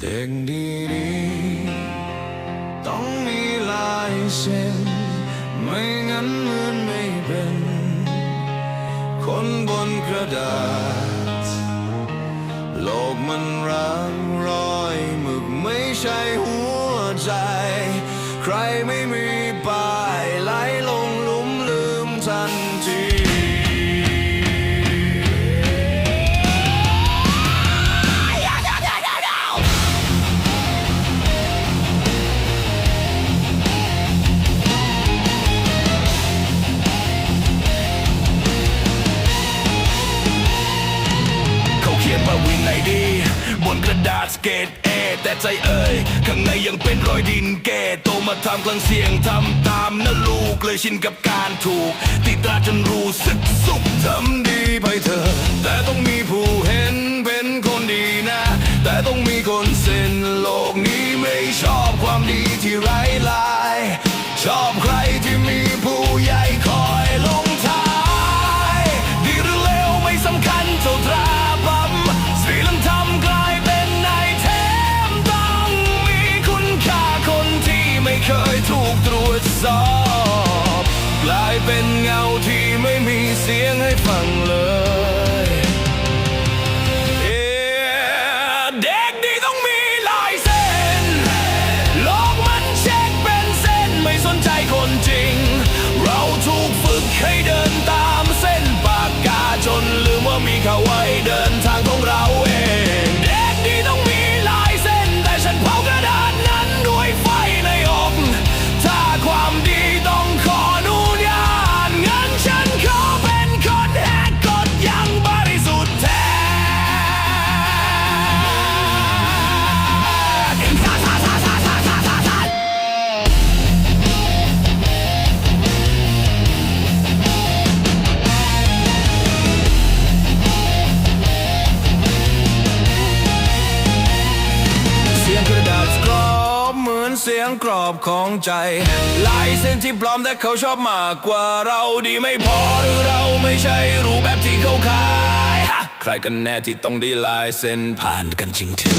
เด็กดีๆต้องมีลายเซ็นไม่งั้นเหมือนไม่เป็น คนบนกระดาษ โลกมันร้างรอยหมึกไม่ใช่หัวใจ ใครไม่มีป้ายไหลลงลุมลืมทันทีาเขียนว่าวินัยดี บนกระดาษสเกตเอ แต่ใจเอ่ยข้างในยังเป็นรอยดินแก่โตมาทำกลางเสียงทำตามนะลูกเลยชินกับการถูก ติดตาจนรู้สึกสุขทำดีไปเถอะแต่ต้องมีผู้เห็นเป็นคนดีนะ แต่ต้องมีคนเส้นโลกนี้ไม่ชอบความดีที่ไร้ลาย ชอบใครที่ รวจสอบกลายเป็นเงาที่ไม่มีเสียงให้ฟังเลยเอ่อเด็กดีต้องมีลายเส้น โลกมันเช็คเป็นเส้นไม่สนใจคนจริง เสียงกรอบของใจลายเส้นที่ปลอมแต่เขาชอบมากกว่าเราดีไม่พอหรือเราไม่ใช่รูปแบบที่เขาขายฮะใครกันแน่ที่ต้องได้ลายเส้นผ่านกันจริงถึง